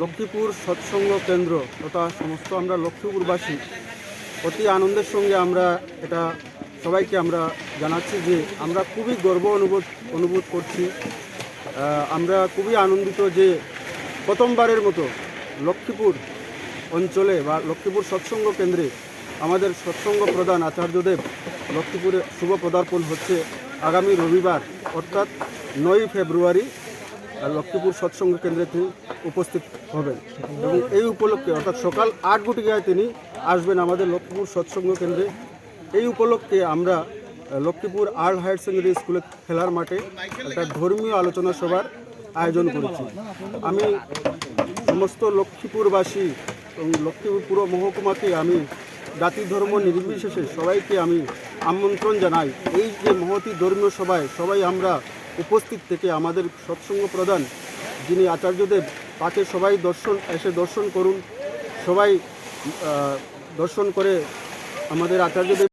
লক্ষ্মীপুর সৎসঙ্গ কেন্দ্র তথা সমস্ত আমরা লক্ষ্মীপুরবাসী অতি আনন্দের সঙ্গে আমরা এটা সবাইকে আমরা জানাচ্ছি যে আমরা খুবই গর্ব অনুভব অনুভব করছি। আমরা খুবই আনন্দিত যে প্রথমবারের মতো লক্ষ্মীপুর অঞ্চলে বা লক্ষ্মীপুর সৎসঙ্গ কেন্দ্রে আমাদের সৎসঙ্গ প্রধান আচার্যদেব লক্ষ্মীপুরে শুভ পদার্পণ হচ্ছে আগামী রবিবার, অর্থাৎ নয় ফেব্রুয়ারি লক্ষ্মীপুর সৎসঙ্গ কেন্দ্রে তিনি উপস্থিত হবেন। এবং এই উপলক্ষে অর্থাৎ সকাল আট ঘটিকায় তিনি আসবেন আমাদের লক্ষ্মীপুর সৎসঙ্গ কেন্দ্রে। এই উপলক্ষে আমরা লক্ষ্মীপুর আর্ট হায়ার সেকেন্ডারি স্কুলে খেলার মাঠে একটা ধর্মীয় আলোচনা সভার আয়োজন করেছি। আমি সমস্ত লক্ষ্মীপুরবাসী এবং লক্ষ্মীপুর পুরো মহকুমাকে আমি জাতি, ধর্ম নির্বিশেষে সবাইকে আমি আমন্ত্রণ জানাই। এই যে মহতি ধর্মীয় সভায় সবাই আমরা উপস্থিত থেকে আমাদের সৎসঙ্গ প্রধান যিনি আচার্যদেব, তাকে সবাই দর্শন, এসে দর্শন করুন। সবাই দর্শন করে আমাদের আচার্যদেব